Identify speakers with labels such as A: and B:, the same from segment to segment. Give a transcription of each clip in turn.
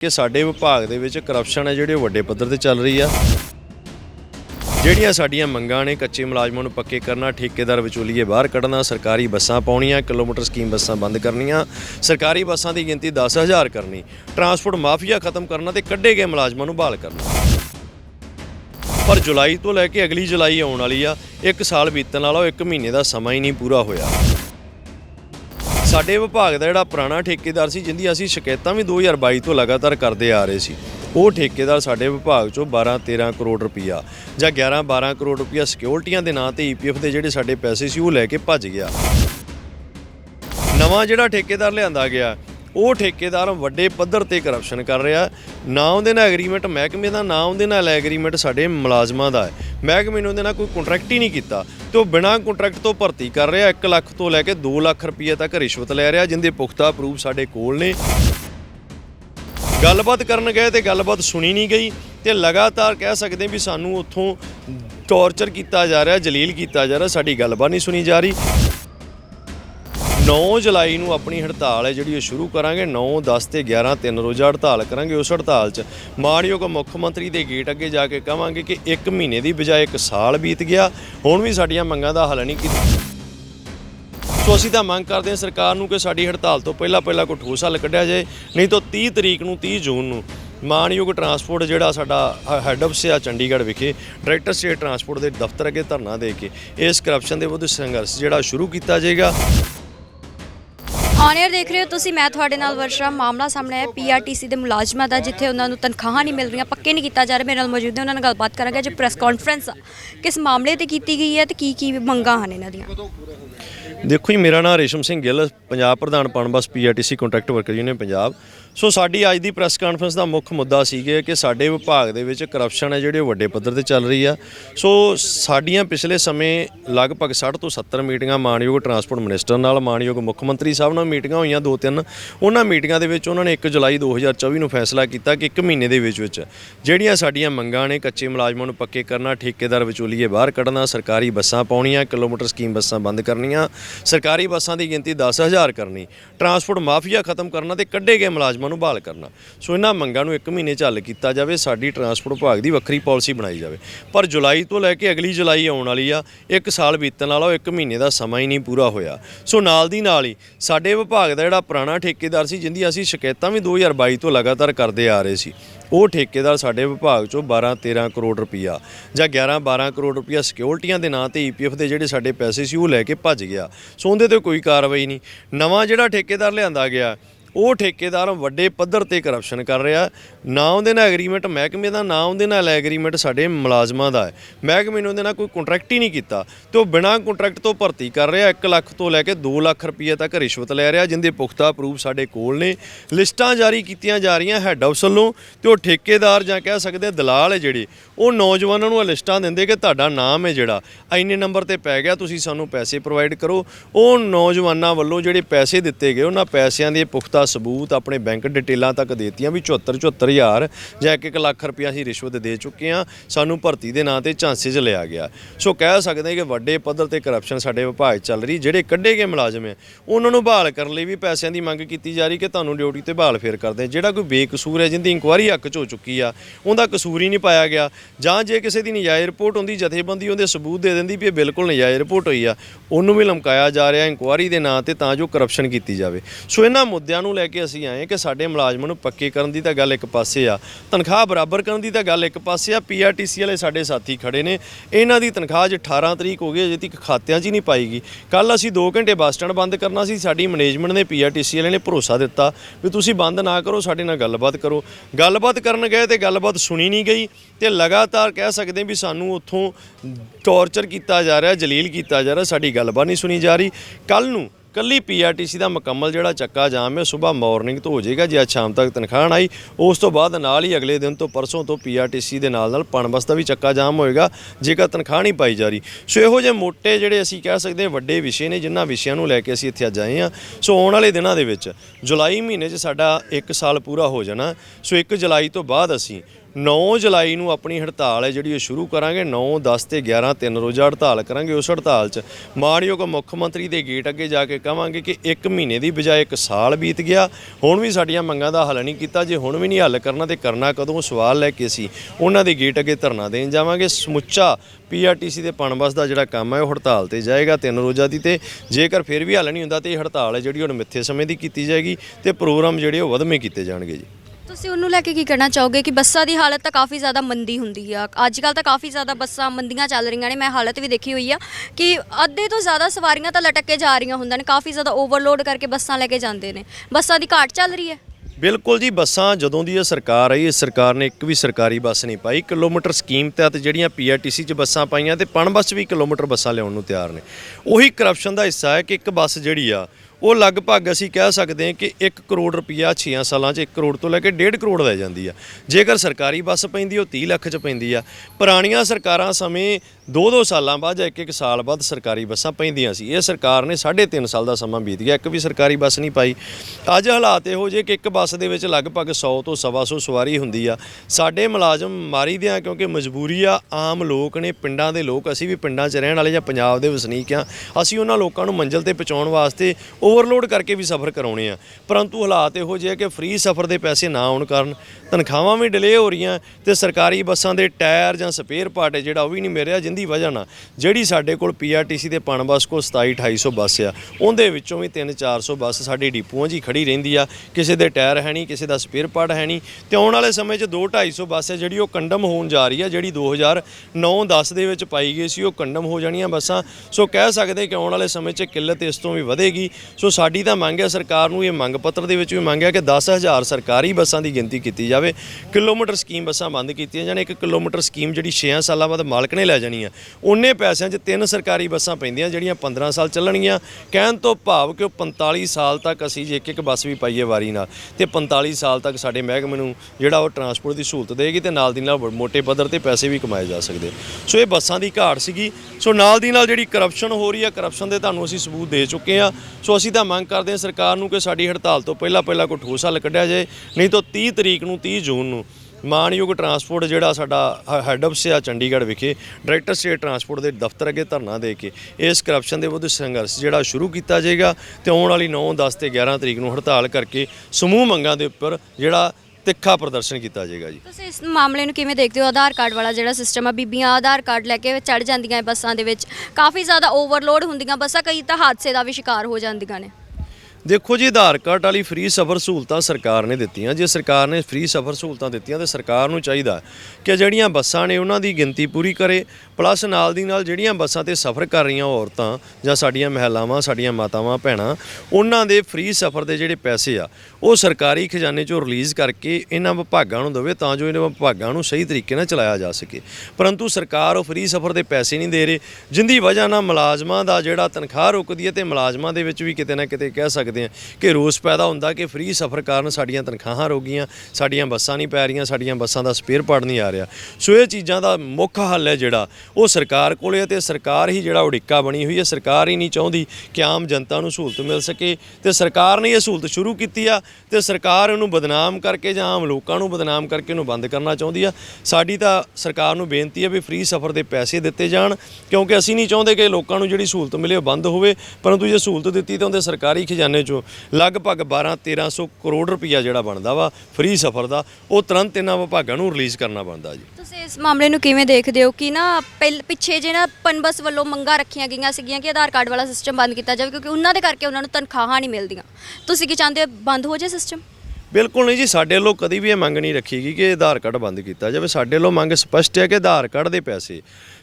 A: ਕਿ ਸਾਡੇ ਵਿਭਾਗ ਦੇ ਵਿੱਚ ਕਰਪਸ਼ਨ ਹੈ ਜਿਹੜੀ ਉਹ ਵੱਡੇ ਪੱਧਰ ਤੇ ਚੱਲ ਰਹੀ ਆ। ਜਿਹੜੀਆਂ ਸਾਡੀਆਂ ਮੰਗਾਂ ਨੇ ਕੱਚੇ ਮੁਲਾਜ਼ਮਾਂ ਨੂੰ ਪੱਕੇ ਕਰਨਾ, ਠੇਕੇਦਾਰ ਵਿਚੋਲੀਏ ਬਾਹਰ ਕੱਢਣਾ, ਸਰਕਾਰੀ ਬੱਸਾਂ ਪਾਉਣੀਆਂ, ਕਿਲੋਮੀਟਰ ਸਕੀਮ ਬੱਸਾਂ ਬੰਦ ਕਰਨੀਆਂ, ਸਰਕਾਰੀ ਬੱਸਾਂ ਦੀ ਗਿਣਤੀ 10000 ਕਰਨੀ, ਟਰਾਂਸਪੋਰਟ ਮਾਫੀਆ ਖਤਮ ਕਰਨਾ ਤੇ ਕੱਢੇ ਗਏ ਮੁਲਾਜ਼ਮਾਂ ਨੂੰ ਬਹਾਲ ਕਰਨਾ। ਪਰ ਜੁਲਾਈ ਤੋਂ ਲੈ ਕੇ ਅਗਲੀ ਜੁਲਾਈ ਆਉਣ ਵਾਲੀ ਆ, ਇੱਕ ਸਾਲ ਬੀਤਣ ਵਾਲਾ, ਉਹ ਇੱਕ ਮਹੀਨੇ ਦਾ ਸਮਾਂ ਹੀ ਨਹੀਂ ਪੂਰਾ ਹੋਇਆ। ਸਾਡੇ ਵਿਭਾਗ ਦਾ ਜਿਹੜਾ ਪੁਰਾਣਾ ਠੇਕੇਦਾਰ ਸੀ, ਜਿੰਦੀ ਅਸੀਂ ਸ਼ਿਕਾਇਤਾਂ ਵੀ 2022 ਤੋਂ ਲਗਾਤਾਰ ਕਰਦੇ ਆ ਰਹੇ ਸੀ, ਉਹ ਠੇਕੇਦਾਰ ਸਾਡੇ ਵਿਭਾਗ ਚੋਂ 12 13 ਕਰੋੜ ਰੁਪਈਆ ਜਾਂ 11 12 ਕਰੋੜ ਰੁਪਈਆ ਸਿਕਿਉਰਿਟੀਆਂ ਦੇ ਨਾਂ ਤੇ ਈਪੀਐਫ ਦੇ ਜਿਹੜੇ ਸਾਡੇ ਪੈਸੇ ਸੀ, ਉਹ ਲੈ ਕੇ ਭੱਜ ਗਿਆ। ਨਵਾਂ ਜਿਹੜਾ ਠੇਕੇਦਾਰ ਲਿਆਂਦਾ ਗਿਆ ਉਹ ਠੇਕੇਦਾਰ ਵੱਡੇ ਪੱਧਰ ਤੇ ਕਰਪਸ਼ਨ ਕਰ ਰਿਹਾ ਨਾ ਉਹਦੇ ਨਾਲ ਐਗਰੀਮੈਂਟ ਮਹਿਕਮੇ ਦਾ ਨਾ ਉਹਦੇ ਨਾਲ ਐਗਰੀਮੈਂਟ ਸਾਡੇ ਮੁਲਾਜ਼ਮਾਂ ਦਾ ਹੈ। ਮਹਿਕਮੇ ਨੇ ਉਹਦੇ ਨਾਲ ਕੋਈ ਕੰਟਰੈਕਟ ਹੀ ਨਹੀਂ ਕੀਤਾ। ਤੇ ਉਹ ਬਿਨਾਂ ਕੰਟਰੈਕਟ ਤੋਂ ਭਰਤੀ ਕਰ ਰਿਹਾ 1 ਲੱਖ ਤੋਂ ਲੈ ਕੇ 2 ਲੱਖ ਰੁਪਏ ਤੱਕ ਰਿਸ਼ਵਤ ਲੈ ਰਿਹਾ, ਜਿੰਦੇ ਪੁਖਤਾ ਪ੍ਰੂਫ ਸਾਡੇ ਕੋਲ ਨੇ। ਗੱਲਬਾਤ ਕਰਨ ਗਏ ਤੇ ਗੱਲਬਾਤ ਸੁਣੀ ਨਹੀਂ ਗਈ ਤੇ ਲਗਾਤਾਰ ਕਹਿ ਸਕਦੇ ਵੀ ਸਾਨੂੰ ਉੱਥੋਂ ਟੌਰਚਰ ਕੀਤਾ ਜਾ ਰਿਹਾ, ਜਲੀਲ ਕੀਤਾ ਜਾ ਰਿਹਾ, ਸਾਡੀ ਗੱਲਬਾਤ ਨਹੀਂ ਸੁਣੀ ਜਾ ਰਹੀ। 9 ਜੁਲਾਈ ਨੂੰ ਆਪਣੀ ਹੜਤਾਲ ਹੈ, ਜਿਹੜੀ ਉਹ ਸ਼ੁਰੂ ਕਰਾਂਗੇ। 9 10 ਤੇ 11 ਤਿੰਨ ਰੋਜ਼ਾ ਹੜਤਾਲ ਕਰਾਂਗੇ ਉਸ ਹੜਤਾਲ 'ਚ। ਮਾਣਯੋਗ ਮੁੱਖ ਮੰਤਰੀ ਦੇ ਗੇਟ ਅੱਗੇ ਜਾ ਕੇ ਕਵਾਂਗੇ ਕਿ 1 ਮਹੀਨੇ ਦੀ ਬਜਾਏ 1 ਸਾਲ ਬੀਤ ਗਿਆ। ਹੁਣ ਵੀ ਸਾਡੀਆਂ ਮੰਗਾਂ ਦਾ ਹੱਲ ਨਹੀਂ ਕੀਤਾ। ਸੋ ਅਸੀਂ ਤਾਂ ਮੰਗ ਕਰਦੇ ਹਾਂ ਸਰਕਾਰ ਨੂੰ ਕਿ ਸਾਡੀ ਹੜਤਾਲ ਤੋਂ ਪਹਿਲਾਂ ਪਹਿਲਾਂ ਕੋਈ ਠੋਸ ਹੱਲ ਕੱਢਿਆ ਜਾਏ, ਨਹੀਂ ਤਾਂ 30 ਤਰੀਕ ਨੂੰ 30 ਜੂਨ ਨੂੰ ਮਾਣਯੋਗ ਟਰਾਂਸਪੋਰਟ ਜਿਹੜਾ ਸਾਡਾ ਹੈੱਡ ਆਫਿਸ ਆ ਚੰਡੀਗੜ੍ਹ ਵਿਖੇ ਡਾਇਰੈਕਟਰ ਸਟੇਟ ਟਰਾਂਸਪੋਰਟ ਦੇ ਦਫ਼ਤਰ ਅੱਗੇ ਧਰਨਾ ਦੇ ਕੇ ਇਸ ਕਰਪਸ਼ਨ ਦੇ ਵਿਰੁੱਧ ਸੰਘਰਸ਼ ਜਿਹੜਾ ਸ਼ੁਰੂ ਕੀਤਾ ਜਾਏਗਾ।
B: ਔਨ 에ਅਰ ਦੇਖ ਰਹੇ ਹੋ ਤੁਸੀਂ, ਮੈਂ ਤੁਹਾਡੇ ਨਾਲ ਵਰਸ਼ਾ। ਮਾਮਲਾ ਸਾਹਮਣੇ ਆਇਆ ਪੀਆਰਟੀਸੀ ਦੇ ਮੁਲਾਜ਼ਮਾਂ ਦਾ, ਜਿੱਥੇ ਉਹਨਾਂ ਨੂੰ ਤਨਖਾਹਾਂ ਨਹੀਂ ਮਿਲ ਰਹੀਆਂ, ਪੱਕੇ ਨਹੀਂ ਕੀਤਾ ਜਾ ਰਿਹਾ। ਮੇਰੇ ਨਾਲ ਮੌਜੂਦ ਨੇ, ਉਹਨਾਂ ਨਾਲ ਗੱਲਬਾਤ ਕਰਾਂਗੇ। ਜੋ ਪ੍ਰੈਸ ਕਾਨਫਰੰਸ ਕਿਸ ਮਾਮਲੇ ਤੇ ਕੀਤੀ ਗਈ ਹੈ ਤੇ ਕੀ ਕੀ ਮੰਗਾਂ ਹਨ ਇਹਨਾਂ ਦੀਆਂ?
A: ਦੇਖੋ ਜੀ, ਮੇਰਾ ਨਾਮ ਰੇਸ਼ਮ ਸਿੰਘ ਗਿੱਲ ਪੰਜਾਬ ਪ੍ਰਧਾਨ PUNBUS PRTC contract worker union Punjab. So ਸਾਡੀ ਅੱਜ ਦੀ ਪ੍ਰੈਸ ਕਾਨਫਰੰਸ ਦਾ ਮੁੱਖ ਮੁੱਦਾ ਸੀਗੇ ਕਿ ਸਾਡੇ ਵਿਭਾਗ ਦੇ ਵਿੱਚ ਕਰਪਸ਼ਨ ਹੈ ਜਿਹੜੀ ਉਹ ਵੱਡੇ ਪੱਧਰ ਤੇ ਚੱਲ ਰਹੀ ਆ। ਸੋ ਸਾਡੀਆਂ ਪਿਛਲੇ ਸਮੇਂ ਲਗਭਗ 60 ਤੋਂ 70 ਮੀਟਿੰਗਾਂ ਮਾਨਯੋਗ ਟਰਾਂਸਪੋਰਟ ਮਿਨਿਸਟਰ ਨਾਲ ਮਾਨਯੋਗ ਮੁੱਖ ਮੰਤਰੀ ਸਾਹਿਬ ਨਾਲ ਮੀਟਿੰਗਾਂ ਹੋਈਆਂ, ਦੋ ਤਿੰਨ। ਉਹਨਾਂ ਮੀਟਿੰਗਾਂ ਦੇ ਵਿੱਚ ਉਹਨਾਂ ਨੇ 1 ਜੁਲਾਈ 2024 ਨੂੰ ਫੈਸਲਾ ਕੀਤਾ ਕਿ 1 ਮਹੀਨੇ ਦੇ ਵਿੱਚ ਵਿੱਚ ਜਿਹੜੀਆਂ ਸਾਡੀਆਂ ਮੰਗਾਂ ਨੇ, ਕੱਚੇ ਮੁਲਾਜ਼ਮਾਂ ਨੂੰ ਪੱਕੇ ਕਰਨਾ, ਠੇਕੇਦਾਰ ਵਿਚੋਲੀਏ ਬਾਹਰ ਕੱਢਣਾ, ਸਰਕਾਰੀ ਬੱਸਾਂ ਪਾਉਣੀਆਂ, ਕਿਲੋਮੀਟਰ ਸਕੀਮ ਬੱਸਾਂ ਬੰਦ ਕਰਨੀਆਂ ਸਰਕਾਰੀ ਬੱਸਾਂ ਦੀ ਗਿਣਤੀ 10000 ਕਰਨੀ, ਟਰਾਂਸਪੋਰਟ ਮਾਫੀਆ ਖਤਮ ਕਰਨਾ ਤੇ ਕੱਢੇ ਗਏ ਮੁਲਾਜ਼ਮਾਂ ਨੂੰ ਬਹਾਲ ਕਰਨਾ। ਸੋ ਇਹਨਾਂ ਮੰਗਾਂ ਨੂੰ 1 ਮਹੀਨੇ 'ਚ ਹੱਲ ਕੀਤਾ ਜਾਵੇ, ਸਾਡੀ ਟਰਾਂਸਪੋਰਟ ਵਿਭਾਗ ਦੀ ਵੱਖਰੀ ਪਾਲਿਸੀ ਬਣਾਈ ਜਾਵੇ। ਪਰ ਜੁਲਾਈ ਤੋਂ ਲੈ ਕੇ ਅਗਲੀ ਜੁਲਾਈ ਆਉਣ ਵਾਲੀ ਆ, ਇੱਕ ਸਾਲ ਬੀਤਣ ਵਾਲਾ ਉਹ ਇੱਕ ਮਹੀਨੇ ਦਾ ਸਮਾਂ ਹੀ ਨਹੀਂ ਪੂਰਾ ਹੋਇਆ। ਸੋ ਨਾਲ ਦੀ ਨਾਲ ਹੀ ਸਾਡੇ ਵਿਭਾਗ ਦਾ ਜਿਹੜਾ ਪੁਰਾਣਾ ਠੇਕੇਦਾਰ ਸੀ, ਜਿੰਦੀ ਅਸੀਂ ਸ਼ਿਕਾਇਤਾਂ ਵੀ 2022 ਤੋਂ ਲਗਾਤਾਰ ਕਰਦੇ ਆ ਰਹੇ ਸੀ ਉਹ ਠੇਕੇਦਾਰ ਸਾਡੇ ਵਿਭਾਗ ਚੋਂ 12 13 ਕਰੋੜ ਰੁਪਈਆ ਜਾਂ 11 12 ਕਰੋੜ ਰੁਪਈਆ ਸਿਕਿਉਰਿਟੀਆਂ ਦੇ ਨਾਂ ਤੇ ਈਪੀਐਫ ਦੇ ਜਿਹੜੇ ਸਾਡੇ ਪੈਸੇ ਸੀ ਉਹ ਲੈ ਕੇ ਭੱਜ ਗਿਆ। ਸੋ ਉਹਦੇ ਤੇ ਕੋਈ ਕਾਰਵਾਈ ਨਹੀਂ। ਨਵਾਂ ਜਿਹੜਾ ਠੇਕੇਦਾਰ ਲਿਆਂਦਾ ਗਿਆ ਉਹ ਠੇਕੇਦਾਰ ਵੱਡੇ ਪੱਧਰ ਤੇ ਕਰਪਸ਼ਨ ਕਰ ਰਿਹਾ ਨਾ ਉਹਦੇ ਨਾਲ ਐਗਰੀਮੈਂਟ ਮਹਿਕਮੇ ਦਾ ਨਾ ਉਹਦੇ ਨਾਲ ਐਗਰੀਮੈਂਟ ਸਾਡੇ ਮੁਲਾਜ਼ਮਾਂ ਦਾ ਹੈ। ਮਹਿਕਮੇ ਨੇ ਉਹਦੇ ਨਾਲ ਕੋਈ ਕੰਟਰੈਕਟ ਹੀ ਨਹੀਂ ਕੀਤਾ। ਤੇ ਉਹ ਬਿਨਾਂ ਕੰਟਰੈਕਟ ਤੋਂ ਭਰਤੀ ਕਰ ਰਿਹਾ 1 ਲੱਖ ਤੋਂ ਲੈ ਕੇ 2 ਲੱਖ ਰੁਪਏ ਤੱਕ ਰਿਸ਼ਵਤ ਲੈ ਰਿਹਾ, ਜਿੰਦੇ ਪੁਖਤਾ ਪ੍ਰੂਫ ਸਾਡੇ ਕੋਲ ਨੇ। ਲਿਸਟਾਂ ਜਾਰੀ ਕੀਤੀਆਂ ਜਾ ਰਹੀਆਂ ਹੈੱਡ ਆਫਿਸ ਵੱਲੋਂ ਤੇ ਉਹ ਠੇਕੇਦਾਰ ਜਾਂ ਕਹਿ ਸਕਦੇ ਦਲਾਲ ਹੈ ਜਿਹੜੇ, ਉਹ ਨੌਜਵਾਨਾਂ ਨੂੰ ਲਿਸਟਾਂ ਦਿੰਦੇ ਕਿ ਤੁਹਾਡਾ ਨਾਮ ਹੈ ਜਿਹੜਾ। ਇੰਨੇ ਨੰਬਰ ਤੇ ਪੈ ਗਿਆ, ਤੁਸੀਂ ਸਾਨੂੰ ਪੈਸੇ ਪ੍ਰੋਵਾਈਡ ਕਰੋ। ਉਹ ਨੌਜਵਾਨਾਂ ਵੱਲੋਂ ਜਿਹੜੇ ਪੈਸੇ ਦਿੱਤੇ ਗਏ, ਉਹਨਾਂ ਪੈਸਿਆਂ ਦੇ ਪੁਖਤਾ ਸਬੂਤ ਆਪਣੇ ਬੈਂਕ ਡਿਟੇਲਾਂ ਤੱਕ ਦੇਤੀਆਂ ਵੀ 74 74000 ਜਾਂ 1 ਲੱਖ ਰੁਪਇਆ ਅਸੀਂ ਰਿਸ਼ਵਤ ਦੇ ਚੁੱਕੇ ਹਾਂ। ਸਾਨੂੰ ਭਰਤੀ ਦੇ ਨਾਂ ਤੇ ਝਾਂਸੇ 'ਚ ਲਿਆ ਗਿਆ। ਸੋ ਕਹਿ ਸਕਦੇ ਹਾਂ ਕਿ ਵੱਡੇ ਪੱਧਰ ਤੇ ਕਰਪਸ਼ਨ ਸਾਡੇ ਵਿਭਾਗ ਚੱਲ ਰਹੀ, ਜਿਹੜੇ ਕੱਢੇ ਗਏ ਮੁਲਾਜ਼ਮ ਹੈ, ਉਹਨਾਂ ਨੂੰ ਬਹਾਲ ਕਰਨ ਲਈ ਵੀ ਪੈਸਿਆਂ ਦੀ ਮੰਗ ਕੀਤੀ ਜਾ ਰਹੀ ਕਿ ਤੁਹਾਨੂੰ ਡਿਊਟੀ ਤੇ ਬਹਾਲ ਫੇਰ ਕਰਦੇ ਹਾਂ। ਜਿਹੜਾ ਕੋਈ ਬੇਕਸੂਰ ਹੈ, ਜਿੰਦੀ ਇਨਕੁਆਰੀ ਹੱਕ 'ਚ ਹੋ ਚੁੱਕੀ ਆ, ਉਹਦਾ ਕਸੂਰ ਹੀ ਨਹੀਂ ਪਾਇਆ ਗਿਆ। ਜਾਂ ਜੇ ਕਿਸੇ ਦੀ ਨਜਾਇਜ਼ ਰਿਪੋਰਟ ਹੁੰਦੀ, ਜਥੇਬੰਦੀ ਉਹਦੇ ਸਬੂਤ ਦੇ ਦਿੰਦੀ ਵੀ ਇਹ ਬਿਲਕੁਲ ਨਜਾਇਜ਼ ਰਿਪੋਰਟ ਹੋਈ ਆ, ਉਹਨੂੰ ਵੀ ਲਮਕਾਇਆ ਜਾ ਰਿਹਾ ਇਨਕੁਆਰੀ ਦੇ ਨਾਂ ਤੇ ਤਾਂ ਜੋ ਕਰਪਸ਼ਨ ਕੀਤੀ ਜਾਵੇ। ਸੋ ਇਹਨਾਂ ਮੁੱਦਿਆਂ ਨੂੰ ਲੈ ਕੇ ਅਸੀਂ ਆਏ ਕਿ ਸਾਡੇ ਮੁਲਾਜ਼ਮਾਂ ਨੂੰ ਪੱਕੇ ਕਰਨ ਦੀ ਤਾਂ ਗੱਲ ਇੱਕ ਪਾਸੇ ਆ, ਤਨਖਾਹ ਬਰਾਬਰ ਕਰਨ ਦੀ ਤਾਂ ਗੱਲ ਇੱਕ ਪਾਸੇ ਆ ਪੀਆਰਟੀਸੀ ਵਾਲੇ ਸਾਡੇ ਸਾਥੀ ਖੜੇ ਨੇ। ਇਹਨਾਂ ਦੀ ਤਨਖਾਹ ਅੱਜ 18 ਤਰੀਕ ਹੋ ਗਈ, ਅਜੇ ਤੱਕ ਖਾਤਿਆਂ 'ਚ ਹੀ ਨਹੀਂ ਪਾਈਗੀ। ਕੱਲ ਅਸੀਂ 2 ਘੰਟੇ ਬੱਸ ਸਟੈਂਡ ਬੰਦ ਕਰਨਾ ਸੀ, ਸਾਡੀ ਮੈਨੇਜਮੈਂਟ ਨੇ ਪੀਆਰਟੀਸੀ ਵਾਲੇ ਨੇ ਭਰੋਸਾ ਦਿੱਤਾ ਵੀ ਤੁਸੀਂ ਬੰਦ ਨਾ ਕਰੋ, ਸਾਡੇ ਨਾਲ ਗੱਲਬਾਤ ਕਰੋ। ਗੱਲਬਾਤ ਕਰਨ ਗਏ ਤੇ ਗੱਲਬਾਤ ਸੁਣੀ ਨਹੀਂ ਗਈ ਤੇ ਲਗਾਤਾਰ ਕਹਿ ਸਕਦੇ ਵੀ ਸਾਨੂੰ ਉੱਥੋਂ ਟੌਰਚਰ ਕੀਤਾ ਜਾ ਰਿਹਾ, ਜਲੀਲ ਕੀਤਾ ਜਾ ਰਿਹਾ, ਸਾਡੀ ਗੱਲਬਾਤ ਨਹੀਂ ਸੁਣੀ ਜਾ ਰਹੀ। ਕੱਲ ਨੂੰ ਕੱਲੀ ਪੀਆਰਟੀਸੀ ਦਾ ਮੁਕੰਮਲ ਜਿਹੜਾ ਚੱਕਾ ਜਾਮ ਹੈ ਸਵੇਰ ਮਾਰਨਿੰਗ ਤੋਂ ਹੋ ਜਾਏਗਾ, ਜੇ ਅੱਜ ਸ਼ਾਮ ਤੱਕ ਤਨਖਾਹ ਨਾ ਆਈ, ਉਸ ਤੋਂ ਬਾਅਦ ਨਾਲ ਹੀ ਅਗਲੇ ਦਿਨ ਤੋਂ ਪਰਸੋਂ ਤੋਂ ਪੀਆਰਟੀਸੀ ਦੇ ਨਾਲ ਨਾਲ ਪਣਬਸ ਦਾ ਵੀ ਚੱਕਾ ਜਾਮ ਹੋਏਗਾ, ਜੇਕਰ ਤਨਖਾਹ ਨਹੀਂ ਪਾਈ ਜਾ ਰਹੀ। ਸੋ ਇਹੋ ਜਿਹੇ ਮੋਟੇ ਜਿਹੜੇ ਅਸੀਂ ਕਹਿ ਸਕਦੇ ਵੱਡੇ ਵਿਸ਼ੇ ਨੇ, ਜਿਨ੍ਹਾਂ ਵਿਸ਼ਿਆਂ ਨੂੰ ਲੈ ਕੇ ਅਸੀਂ ਇੱਥੇ ਅੱਜ ਆਏ ਹਾਂ। ਸੋ ਆਉਣ ਵਾਲੇ ਦਿਨਾਂ ਦੇ ਵਿੱਚ ਜੁਲਾਈ ਮਹੀਨੇ 'ਚ ਸਾਡਾ 1 ਸਾਲ ਪੂਰਾ ਹੋ ਜਾਣਾ। ਸੋ 1 ਜੁਲਾਈ ਤੋਂ ਬਾਅਦ ਅਸੀਂ 9 ਜੁਲਾਈ ਨੂੰ ਆਪਣੀ ਹੜਤਾਲ ਹੈ, ਜਿਹੜੀ ਉਹ ਸ਼ੁਰੂ ਕਰਾਂਗੇ। 9 10 ਤੇ 11 ਤਿੰਨ ਰੋਜ਼ਾ ਹੜਤਾਲ ਕਰਾਂਗੇ ਉਸ ਹੜਤਾਲ 'ਚ। ਮਾਣਯੋਗ ਮੁੱਖ ਮੰਤਰੀ ਦੇ ਗੇਟ ਅੱਗੇ ਜਾ ਕੇ ਕਵਾਂਗੇ ਕਿ 1 ਮਹੀਨੇ ਦੀ ਬਜਾਏ 1 ਸਾਲ ਬੀਤ ਗਿਆ। ਹੁਣ ਵੀ ਸਾਡੀਆਂ ਮੰਗਾਂ ਦਾ ਹੱਲ ਨਹੀਂ ਕੀਤਾ। ਜੇ ਹੁਣ ਵੀ ਨਹੀਂ ਹੱਲ ਕਰਨਾ, ਤੇ ਕਰਨਾ ਕਦੋਂ? ਸਵਾਲ ਲੈ ਕੇ ਅਸੀਂ ਉਹਨਾਂ ਦੇ ਗੇਟ ਅੱਗੇ ਧਰਨਾ ਦੇਣ ਜਾਵਾਂਗੇ। ਸਮੁੱਚਾ ਪੀਆਰਟੀਸੀ ਦੇ ਪਣਬਸ ਦਾ ਜਿਹੜਾ ਕੰਮ ਹੈ, ਉਹ ਹੜਤਾਲ ਤੇ ਜਾਏਗਾ ਤਿੰਨ ਰੋਜ਼ਾ ਦੀ। ਤੇ ਜੇਕਰ ਫਿਰ ਵੀ ਹੱਲ ਨਹੀਂ ਹੁੰਦਾ, ਤੇ ਇਹ ਹੜਤਾਲ ਹੈ, ਜਿਹੜੀ ਹੁਣ ਮਿੱਥੇ ਸਮੇਂ ਦੀ ਕੀਤੀ ਜਾਏਗੀ। ਤੇ ਪ੍ਰੋਗਰਾਮ ਜਿਹੜੇ ਉਹ ਵਧਮੇ ਕੀਤੇ ਜਾਣਗੇ ਜੀ।
B: ਤੁਸੀਂ ਉਹਨੂੰ ਲੈ ਕੇ ਕੀ ਕਹਿਣਾ ਚਾਹੋਗੇ ਕਿ ਬੱਸਾਂ ਦੀ ਹਾਲਤ ਤਾਂ ਕਾਫੀ ਜ਼ਿਆਦਾ ਮੰਦੀ ਹੁੰਦੀ ਆ? ਅੱਜ ਕੱਲ ਤਾਂ ਕਾਫੀ ਜ਼ਿਆਦਾ ਬੱਸਾਂ ਮੰਦੀਆਂ ਚੱਲ ਰਹੀਆਂ ਨੇ, ਮੈਂ ਹਾਲਤ ਵੀ ਦੇਖੀ ਹੋਈ ਆ ਕਿ ਅੱਧੇ ਤੋਂ ਜ਼ਿਆਦਾ ਸਵਾਰੀਆਂ ਤਾਂ ਲਟਕ ਕੇ ਜਾ ਰਹੀਆਂ ਹੁੰਦੀਆਂ ਨੇ, ਕਾਫੀ ਜ਼ਿਆਦਾ ਓਵਰਲੋਡ ਕਰਕੇ ਬੱਸਾਂ ਲੈ ਕੇ ਜਾਂਦੇ ਨੇ। ਬੱਸਾਂ ਦੀ ਘਾਟ ਚੱਲ ਰਹੀ ਹੈ?
A: ਬਿਲਕੁਲ ਜੀ, ਬੱਸਾਂ ਜਦੋਂ ਦੀ ਇਹ ਸਰਕਾਰ ਆਈ, ਇਸ ਸਰਕਾਰ ਨੇ ਇੱਕ ਵੀ ਸਰਕਾਰੀ ਬੱਸ ਨਹੀਂ ਪਾਈ। ਕਿਲੋਮੀਟਰ ਸਕੀਮ ਤਹਿਤ ਜਿਹੜੀਆਂ ਪੀਆਰਟੀਸੀ 'ਚ ਬੱਸਾਂ ਪਾਈਆਂ ਤੇ ਪਣਬਸ 'ਚ ਵੀ ਕਿਲੋਮੀਟਰ ਬੱਸਾਂ ਲਿਆਉਣ ਨੂੰ ਤਿਆਰ ਨੇ। ਉਹੀ ਕਰਪਸ਼ਨ ਦਾ ਹਿੱਸਾ ਹੈ ਕਿ ਇੱਕ ਬੱਸ ਜਿਹੜੀ ਆ ਉਹ ਲਗਭਗ ਅਸੀਂ ਕਹਿ ਸਕਦੇ ਹਾਂ ਕਿ 1 ਕਰੋੜ ਰੁਪਈਆ 6 ਸਾਲਾਂ 'ਚ 1 ਕਰੋੜ ਤੋਂ ਲੈ ਕੇ 1.5 ਕਰੋੜ ਲੈ ਜਾਂਦੀ ਆ। ਜੇਕਰ ਸਰਕਾਰੀ ਬੱਸ ਪੈਂਦੀ, ਉਹ 30 ਲੱਖ 'ਚ ਪੈਂਦੀ ਆ। ਪੁਰਾਣੀਆਂ ਸਰਕਾਰਾਂ ਸਮੇਂ 2-2 ਸਾਲਾਂ ਬਾਅਦ ਜਾਂ 1-1 ਸਾਲ ਬਾਅਦ ਸਰਕਾਰੀ ਬੱਸਾਂ ਪੈਂਦੀਆਂ ਸੀ। ਇਹ ਸਰਕਾਰ ਨੇ 3.5 ਸਾਲ ਦਾ ਸਮਾਂ ਬੀਤ ਗਿਆ, ਇੱਕ ਵੀ ਸਰਕਾਰੀ ਬੱਸ ਨਹੀਂ ਪਾਈ। ਅੱਜ ਹਾਲਾਤ ਇਹੋ ਜਿਹੇ ਕਿ ਇੱਕ ਬੱਸ ਦੇ ਵਿੱਚ ਲਗਭਗ 100 ਤੋਂ 125 ਸਵਾਰੀ ਹੁੰਦੀ ਆ। ਸਾਡੇ ਮੁਲਾਜ਼ਮ ਮਾਰੀ ਦਿਆਂ ਕਿਉਂਕਿ ਮਜਬੂਰੀ ਆ, ਆਮ ਲੋਕ ਨੇ, ਪਿੰਡਾਂ ਦੇ ਲੋਕ, ਅਸੀਂ ਵੀ ਪਿੰਡਾਂ 'ਚ ਰਹਿਣ ਵਾਲੇ ਜਾਂ ਪੰਜਾਬ ਦੇ ਵਸਨੀਕ ਆ, ਅਸੀਂ ਉਹਨਾਂ ਲੋਕਾਂ ਨੂੰ ਮੰਜ਼ਿਲ ਤੇ ਪਹੁੰਚਾਉਣ ਵਾਸਤੇ ਉਹ ਓਵਰਲੋਡ ਕਰਕੇ ਵੀ ਸਫ਼ਰ ਕਰਾਉਣੇ ਆ। ਪਰੰਤੂ ਹਾਲਾਤ ਇਹੋ ਜਿਹੇ ਆ ਕਿ ਫ੍ਰੀ ਸਫ਼ਰ ਦੇ ਪੈਸੇ ਨਾ ਆਉਣ ਕਾਰਨ ਤਨਖਾਹਾਂ ਵੀ ਡਿਲੇ ਹੋ ਰਹੀਆਂ ਤੇ ਸਰਕਾਰੀ ਬੱਸਾਂ ਦੇ ਟਾਇਰ ਜਾਂ ਸਪੇਅਰ ਪਾਰਟ ਹੈ ਜਿਹੜਾ ਉਹ ਵੀ ਨਹੀਂ ਮਿਲ ਰਿਹਾ, ਜਿੰਦੀ ਵਜ੍ਹਾ ਨਾਲ ਜਿਹੜੀ ਸਾਡੇ ਕੋਲ ਪੀਆਰਟੀਸੀ ਦੇ ਪਣ ਬੱਸ ਕੋਲ 27 2800 ਬੱਸ ਆ, ਉਹਦੇ ਵਿੱਚੋਂ ਵੀ 3 400 ਬੱਸ ਸਾਡੀ ਡਿਪੂਆਂ 'ਚ ਹੀ ਖੜੀ ਰਹਿੰਦੀ ਆ। ਕਿਸੇ ਦੇ ਟਾਇਰ ਹੈ ਨਹੀਂ, ਕਿਸੇ ਦਾ ਸਪੇਅਰ ਪਾਰਟ ਹੈ ਨਹੀਂ। ਤੇ ਆਉਣ ਵਾਲੇ ਸਮੇਂ 'ਚ 2 250 ਬੱਸ ਹੈ ਜਿਹੜੀ ਉਹ ਕੰਡਮ ਹੋਣ ਜਾ ਰਹੀ ਆ, ਜਿਹੜੀ 2009 10 ਦੇ ਵਿੱਚ ਪਾਈ ਗਈ ਸੀ, ਉਹ ਕੰਡਮ ਹੋ ਜਾਣੀਆਂ ਬੱਸਾਂ। ਸੋ ਕਹਿ ਸਕਦੇ ਕਿ ਆਉਣ ਵਾਲੇ ਸਮੇਂ 'ਚ ਕਿੱਲਤ ਇਸ ਤੋਂ ਵੀ ਵਧੇਗੀ। ਸੋ ਸਾਡੀ ਤਾਂ ਮੰਗ ਹੈ ਸਰਕਾਰ ਨੂੰ ਇਹ ਮੰਗ ਪੱਤਰ ਦੇ ਵਿੱਚ ਵੀ ਮੰਗਿਆ ਕਿ 10000 ਸਰਕਾਰੀ ਬੱਸਾਂ ਦੀ ਗਿਣਤੀ ਕੀਤੀ ਜਾਵੇ। ਕਿਲੋਮੀਟਰ ਸਕੀਮ ਬੱਸਾਂ ਬੰਦ ਕੀਤੀਆਂ ਜਾਣ। ਇੱਕ ਕਿਲੋਮੀਟਰ ਸਕੀਮ ਜਿਹੜੀ 6 ਸਾਲਾਂ ਬਾਅਦ ਮਾਲਕ ਨੇ ਲੈ ਜਾਣੀ ਆ। ਉਹਨੇ ਪੈਸਿਆਂ 'ਚ ਤਿੰਨ ਸਰਕਾਰੀ ਬੱਸਾਂ ਪੈਂਦੀਆਂ ਜਿਹੜੀਆਂ 15 ਸਾਲ ਚੱਲਣਗੀਆਂ। ਕਹਿਣ ਤੋਂ ਭਾਵ ਕਿ ਉਹ 45 ਸਾਲ ਤੱਕ ਅਸੀਂ ਜੇ ਇੱਕ ਇੱਕ ਬੱਸ ਵੀ ਪਾਈਏ ਵਾਰੀ ਨਾਲ। ਤੇ 45 ਸਾਲ ਤੱਕ ਸਾਡੇ ਮਹਿਕਮੇ ਨੂੰ ਜਿਹੜਾ ਉਹ ਟਰਾਂਸਪੋਰਟ ਦੀ ਸਹੂਲਤ ਦੇਗੀ ਤੇ ਨਾਲ ਦੀ ਨਾਲ ਮੋਟੇ ਪੱਧਰ ਤੇ ਪੈਸੇ ਵੀ ਕਮਾਏ ਜਾ ਸਕਦੇ। ਸੋ ਇਹ ਬੱਸਾਂ ਦੀ ਘਾਟ ਸੀਗੀ। ਸੋ ਨਾਲ ਦੀ ਨਾਲ ਜਿਹੜੀ ਕਰਪਸ਼ਨ ਹੋ ਰਹੀ ਆ ਕਰਪਸ਼ਨ ਦੇ ਤੁਹਾਨੂੰ ਅਸੀਂ ਸਬੂਤ ਦੇ ਚੁੱਕੇ ਆ। ਸੋ ਅਸੀਂ ਤਾਂ ਮੰਗ ਕਰਦੇ ਹਾਂ ਸਰਕਾਰ ਨੂੰ ਕਿ ਸਾਡੀ ਹੜਤਾਲ ਤੋਂ ਪਹਿਲਾਂ ਪਹਿਲਾਂ ਕੋਈ ਠੋਸ ਹੱਲ ਕੱਢਿਆ ਜਾਏ, ਨਹੀਂ ਤਾਂ 30 ਤਰੀਕ ਨੂੰ 30 ਜੂਨ ਨੂੰ ਮਾਨਯੋਗ ਟਰਾਂਸਪੋਰਟ ਜਿਹੜਾ ਸਾਡਾ ਹੈੱਡ ਆਫਿਸ ਆ ਚੰਡੀਗੜ੍ਹ ਵਿਖੇ, ਡਾਇਰੈਕਟਰ ਸਟੇਟ ਟਰਾਂਸਪੋਰਟ ਦੇ ਦਫ਼ਤਰ ਅੱਗੇ ਧਰਨਾ ਦੇ ਕੇ, ਇਸ ਕਰਪਸ਼ਨ ਦੇ ਵਿਰੁੱਧ ਸੰਘਰਸ਼ ਜਿਹੜਾ ਸ਼ੁਰੂ ਕੀਤਾ ਜਾਏਗਾ ਤੇ ਆਉਣ ਵਾਲੀ 9 10 ਤੇ 11 ਤਰੀਕ ਨੂੰ ਹੜਤਾਲ ਕਰਕੇ ਸਮੂਹ ਮੰਗਾਂ ਦੇ ਉੱਪਰ ਜਿਹੜਾ ਤਿੱਖਾ ਪ੍ਰਦਰਸ਼ਨ ਕੀਤਾ ਜਾਏਗਾ ਜੀ।
B: ਤੁਸੀਂ ਇਸ ਮਾਮਲੇ ਨੂੰ ਕਿਵੇਂ ਦੇਖਦੇ ਹੋ? ਆਧਾਰ ਕਾਰਡ ਵਾਲਾ ਜਿਹੜਾ ਸਿਸਟਮ ਆ, ਬੀਬੀਆਂ ਆਧਾਰ ਕਾਰਡ ਲੈ ਕੇ ਚੜ ਜਾਂਦੀਆਂ ਹੈ ਬੱਸਾਂ ਦੇ ਵਿੱਚ। ਕਾਫੀ ਜ਼ਿਆਦਾ ਓਵਰਲੋਡ ਹੁੰਦੀਆਂ ਬੱਸਾਂ, ਕਈ ਤਾਂ ਹਾਦਸੇ ਦਾ ਵੀ ਸ਼ਿਕਾਰ ਹੋ ਜਾਂਦੀਆਂ ਨੇ।
A: ਦੇਖੋ ਜੀ, ਆਧਾਰ ਕਾਰਡ ਵਾਲੀ ਫ੍ਰੀ ਸਫ਼ਰ ਸਹੂਲਤਾਂ ਸਰਕਾਰ ਨੇ ਦਿੱਤੀਆਂ। ਜੇ ਸਰਕਾਰ ਨੇ ਫ੍ਰੀ ਸਫ਼ਰ ਸਹੂਲਤਾਂ ਦਿੱਤੀਆਂ, ਤੇ ਸਰਕਾਰ ਨੂੰ ਚਾਹੀਦਾ ਕਿ ਜਿਹੜੀਆਂ ਬੱਸਾਂ ਨੇ ਉਹਨਾਂ ਦੀ ਗਿਣਤੀ ਪੂਰੀ ਕਰੇ। ਪਲੱਸ ਨਾਲ ਦੀ ਨਾਲ ਜਿਹੜੀਆਂ ਬੱਸਾਂ ਤੇ ਸਫ਼ਰ ਕਰ ਰਹੀਆਂ ਔਰਤਾਂ ਜਾਂ ਸਾਡੀਆਂ ਮਹਿਲਾਵਾਂ, ਸਾਡੀਆਂ ਮਾਤਾਵਾਂ, ਭੈਣਾਂ, ਉਹਨਾਂ ਦੇ ਫ੍ਰੀ ਸਫ਼ਰ ਦੇ ਜਿਹੜੇ ਪੈਸੇ ਆ, ਉਹ ਸਰਕਾਰੀ ਖਜ਼ਾਨੇ ਚੋਂ ਰਿਲੀਜ਼ ਕਰਕੇ ਇਹਨਾਂ ਵਿਭਾਗਾਂ ਨੂੰ ਦੇਵੇ, ਤਾਂ ਜੋ ਇਹਨਾਂ ਵਿਭਾਗਾਂ ਨੂੰ ਸਹੀ ਤਰੀਕੇ ਨਾਲ ਚਲਾਇਆ ਜਾ ਸਕੇ। ਪਰੰਤੂ ਸਰਕਾਰ ਉਹ ਫ੍ਰੀ ਸਫ਼ਰ ਦੇ ਪੈਸੇ ਨਹੀਂ ਦੇ ਰਹੇ, ਜਿੰਦੀ ਵਜ੍ਹਾ ਨਾਲ ਮੁਲਾਜ਼ਮਾਂ ਦਾ ਜਿਹੜਾ ਤਨਖਾਹ ਰੁਕਦੀ ਹੈ, ਤੇ ਮੁਲਾਜ਼ਮਾਂ ਦੇ ਵਿੱਚ ਵੀ ਕਿਤੇ ਨਾ ਕਿਤੇ ਕਹਿ ਸਕਦੇ ਸਕਦੇ ਹਾਂ ਕਿ ਰੋਸ ਪੈਦਾ ਹੁੰਦਾ ਕਿ ਫ੍ਰੀ ਸਫ਼ਰ ਕਾਰਨ ਸਾਡੀਆਂ ਤਨਖਾਹਾਂ ਰੁਕ ਗਈਆਂ, ਸਾਡੀਆਂ ਬੱਸਾਂ ਨਹੀਂ ਪੈ ਰਹੀਆਂ, ਸਾਡੀਆਂ ਬੱਸਾਂ ਦਾ ਸਪੇਅਰ ਪਾਰਟ ਨਹੀਂ ਆ ਰਿਹਾ। ਸੋ ਇਹ ਚੀਜ਼ਾਂ ਦਾ ਮੁੱਖ ਹੱਲ ਹੈ ਜਿਹੜਾ, ਉਹ ਸਰਕਾਰ ਕੋਲੇ ਹੈ ਤੇ ਸਰਕਾਰ ਹੀ ਜਿਹੜਾ ਉਡੀਕਾ ਬਣੀ ਹੋਈ ਹੈ, ਸਰਕਾਰ ਹੀ ਨਹੀਂ ਚਾਹੁੰਦੀ ਕਿ ਆਮ ਜਨਤਾ ਨੂੰ ਸਹੂਲਤ ਮਿਲ ਸਕੇ ਤੇ ਸਰਕਾਰ ਨੇ ਇਹ ਸਹੂਲਤ ਸ਼ੁਰੂ ਕੀਤੀ ਆ ਤੇ ਸਰਕਾਰ ਇਹਨੂੰ ਬਦਨਾਮ ਕਰਕੇ ਜਾਂ ਆਮ ਲੋਕਾਂ ਨੂੰ ਬਦਨਾਮ ਕਰਕੇ ਇਹਨੂੰ ਬੰਦ ਕਰਨਾ ਚਾਹੁੰਦੀ ਆ। ਸਾਡੀ ਤਾਂ ਸਰਕਾਰ ਨੂੰ ਬੇਨਤੀ ਹੈ ਵੀ ਫ੍ਰੀ ਸਫ਼ਰ ਦੇ ਪੈਸੇ ਦਿੱਤੇ ਜਾਣ, ਕਿਉਂਕਿ ਅਸੀਂ ਨਹੀਂ ਚਾਹੁੰਦੇ ਕਿ ਲੋਕਾਂ ਨੂੰ ਜਿਹੜੀ ਸਹੂਲਤ ਮਿਲੇ ਉਹ ਬੰਦ ਹੋਵੇ, ਪਰੰਤੂ ਜੇ ਸਹੂਲਤ ਦਿੱਤੀ ਤਾਂ ਉਹਦੇ ਸਰਕਾਰੀ ਖਜ਼ਾਨੇ 'ਚੋਂ ਲਗਭਗ 12 1300 ਕਰੋੜ ਰੁਪਈਆ ਜਿਹੜਾ ਬਣਦਾ ਵਾ ਫ੍ਰੀ ਸਫ਼ਰ ਦਾ, ਉਹ ਤੁਰੰਤ ਇਹਨਾਂ ਵਿਭਾਗਾਂ ਨੂੰ ਰਿਲੀਜ਼ ਕਰਨਾ ਬਣਦਾ ਜੀ।
B: ਤੁਸੀਂ ਇਸ ਮਾਮਲੇ ਨੂੰ ਕਿਵੇਂ ਦੇਖਦੇ ਹੋ? ਕਿ ਨਾ ਪਹਿਲ, ਪਿੱਛੇ ਜੇ ਨਾ ਪਨਬਸ ਵੱਲੋਂ ਮੰਗਾਂ ਰੱਖੀਆਂ ਗਈਆਂ ਸੀਗੀਆਂ ਕਿ ਆਧਾਰ ਕਾਰਡ ਵਾਲਾ ਸਿਸਟਮ ਬੰਦ ਕੀਤਾ ਜਾਵੇ, ਕਿਉਂਕਿ ਉਹਨਾਂ ਦੇ ਕਰਕੇ ਉਹਨਾਂ ਨੂੰ ਤਨਖਾਹਾਂ ਨਹੀਂ ਮਿਲਦੀਆਂ। ਤੁਸੀਂ ਕੀ ਚਾਹੁੰਦੇ ਹੋ ਬੰਦ ਹੋ ਜਾਏ ਸਿਸਟਮ
A: ਬਿਲਕੁਲ ਨਹੀਂ ਜੀ, ਸਾਡੇ ਵੱਲੋਂ ਕਦੀ ਵੀ ਇਹ ਮੰਗ ਨਹੀਂ ਰੱਖੀ ਗਈ ਕਿ ਆਧਾਰ ਕਾਰਡ ਬੰਦ ਕੀਤਾ ਜਾਵੇ। ਸਾਡੇ ਵੱਲੋਂ ਮੰਗ ਸਪਸ਼ਟ ਹੈ ਕਿ ਆਧਾਰ ਕਾਰਡ ਦੇ ਪੈਸੇ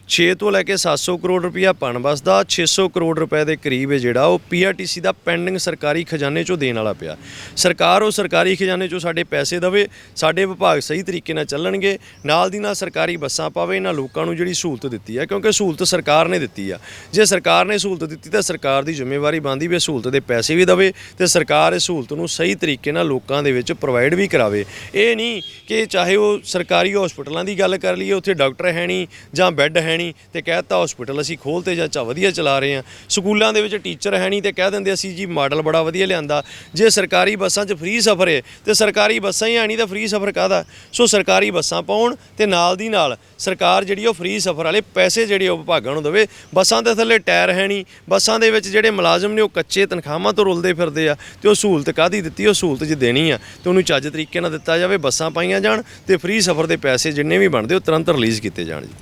A: 6 ਤੋਂ ਲੈ ਕੇ 700 ਕਰੋੜ ਰੁਪਇਆ ਪਣਬਸ ਦਾ 600 ਕਰੋੜ ਰੁਪਏ ਦੇ ਕਰੀਬ ਹੈ ਜਿਹੜਾ ਉਹ ਪੀਆਰਟੀਸੀ ਦਾ ਪੈਂਡਿੰਗ ਸਰਕਾਰੀ ਖਜ਼ਾਨੇ ਚੋਂ ਦੇਣ ਵਾਲਾ ਪਿਆ। ਸਰਕਾਰ ਉਹ ਸਰਕਾਰੀ ਖਜ਼ਾਨੇ ਚੋਂ ਸਾਡੇ ਪੈਸੇ ਦੇਵੇ, ਸਾਡੇ ਵਿਭਾਗ ਸਹੀ ਤਰੀਕੇ ਨਾਲ ਚੱਲਣਗੇ, ਨਾਲ ਦੀ ਨਾਲ ਸਰਕਾਰੀ ਬੱਸਾਂ ਪਾਵੇ, ਇਹਨਾਂ ਲੋਕਾਂ ਨੂੰ ਜਿਹੜੀ ਸਹੂਲਤ ਦਿੱਤੀ ਹੈ ਕਿਉਂਕਿ ਸਹੂਲਤ ਸਰਕਾਰ ਨੇ ਦਿੱਤੀ ਆ। ਜੇ ਸਰਕਾਰ ਨੇ ਸਹੂਲਤ ਦਿੱਤੀ ਤਾਂ ਸਰਕਾਰ ਦੀ ਜ਼ਿੰਮੇਵਾਰੀ ਬਣਦੀ ਵੀ ਸਹੂਲਤ ਦੇ ਪੈਸੇ ਵੀ ਦੇਵੇ ਤੇ ਸਰਕਾਰ ਇਸ ਸਹੂਲਤ ਨੂੰ ਸਹੀ ਤਰੀਕੇ ਨਾਲ ਲੋਕਾਂ ਦੇ ਵਿੱਚ ਪ੍ਰੋਵਾਈਡ ਵੀ ਕਰਾਵੇ। ਇਹ ਨਹੀਂ ਕਿ ਚਾਹੇ ਉਹ ਸਰਕਾਰੀ ਹਸਪਤਾਲਾਂ ਦੀ ਗੱਲ ਕਰ ਲਈਏ, ਉੱਥੇ ਡਾਕਟਰ ਹੈ ਨਹੀਂ ਜਾਂ ਬੈੱਡ ਹੈ ਨਹੀਂ ਤੇ ਕਹਿਤਾ ਹਸਪੀਟਲ ਅਸੀਂ ਖੋਲਤੇ ਜਾਂ ਚਾ ਵਧੀਆ ਚਲਾ ਰਹੇ ਹਾਂ। ਸਕੂਲਾਂ ਦੇ ਵਿੱਚ ਟੀਚਰ ਹੈ ਨਹੀਂ ਤੇ ਕਹਿ ਦਿੰਦੇ ਅਸੀਂ ਜੀ ਮਾਡਲ ਬੜਾ ਵਧੀਆ ਲਿਆਂਦਾ। ਜੇ ਸਰਕਾਰੀ ਬੱਸਾਂ 'ਚ ਫ੍ਰੀ ਸਫ਼ਰ ਹੈ ਤੇ ਸਰਕਾਰੀ ਬੱਸਾਂ ਹੀ ਹੈ ਨਹੀਂ ਤਾਂ ਫ੍ਰੀ ਸਫ਼ਰ ਕਾਹਦਾ? ਸੋ ਸਰਕਾਰੀ ਬੱਸਾਂ ਪਾਉਣ ਤੇ ਨਾਲ ਦੀ ਨਾਲ ਸਰਕਾਰ ਜਿਹੜੀ ਉਹ ਫ੍ਰੀ ਸਫ਼ਰ ਵਾਲੇ ਪੈਸੇ ਜਿਹੜੇ ਉਹ ਵਿਭਾਗਾਂ ਨੂੰ ਦੇਵੇ। ਬੱਸਾਂ ਦੇ ਥੱਲੇ ਟਾਇਰ ਹੈ ਨਹੀਂ, ਬੱਸਾਂ ਦੇ ਵਿੱਚ ਜਿਹੜੇ ਮੁਲਾਜ਼ਮ ਨੇ ਉਹ ਕੱਚੇ ਤਨਖਾਹਾਂ ਤੋਂ ਰੁਲਦੇ ਫਿਰਦੇ ਆ ਤੇ ਉਹ ਸਹੂਲਤ ਕਾਦੀ ਦਿੱਤੀ? ਉਹ ਸਹੂਲਤ ਜੇ ਦੇਣੀ ਆ। ਤੇ ਉਹਨੂੰ ਚੱਜ ਤਰੀਕੇ ਨਾਲ ਦਿੱਤਾ ਜਾਵੇ, ਬੱਸਾਂ ਪਾਈਆਂ ਜਾਣ ਤੇ ਫ੍ਰੀ ਸਫ਼ਰ ਦੇ ਪੈਸੇ ਜਿੰਨੇ ਵੀ ਬਣਦੇ ਉਹ ਤੁਰੰਤ ਰਿਲੀਜ਼ ਕੀਤੇ ਜਾਣ ਜੀ।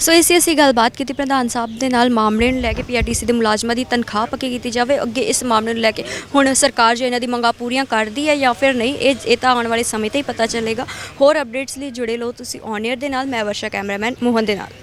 B: ਸੋ ਇਸੇ ਅਸੀਂ ਗੱਲਬਾਤ ਕੀਤੀ ਪ੍ਰਧਾਨ ਸਾਹਿਬ ਦੇ ਨਾਲ, ਮਾਮਲੇ ਨੂੰ ਲੈ ਕੇ ਪੀਆਰਟੀਸੀ ਦੇ ਮੁਲਾਜ਼ਮਾਂ ਦੀ ਤਨਖਾਹ ਪੱਕੀ ਕੀਤੀ ਜਾਵੇ। ਅੱਗੇ ਇਸ ਮਾਮਲੇ ਨੂੰ ਲੈ ਕੇ ਹੁਣ ਸਰਕਾਰ ਜੇ ਇਹਨਾਂ ਦੀ ਮੰਗਾਂ ਪੂਰੀਆਂ ਕਰਦੀ ਹੈ ਜਾਂ ਫਿਰ ਨਹੀਂ, ਇਹ ਇਹ ਤਾਂ ਆਉਣ ਵਾਲੇ ਸਮੇਂ ਤੇ ਹੀ ਪਤਾ ਚੱਲੇਗਾ। ਹੋਰ ਅਪਡੇਟਸ ਲਈ ਜੁੜੇ ਰਹੋ ਤੁਸੀਂ ਔਨ 에ਅਰ ਦੇ ਨਾਲ, ਮੈਂ ਵਰਸ਼ਾ ਕੈਮਰਾਮੈਨ ਮੋਹਨ ਦੇ ਨਾਲ।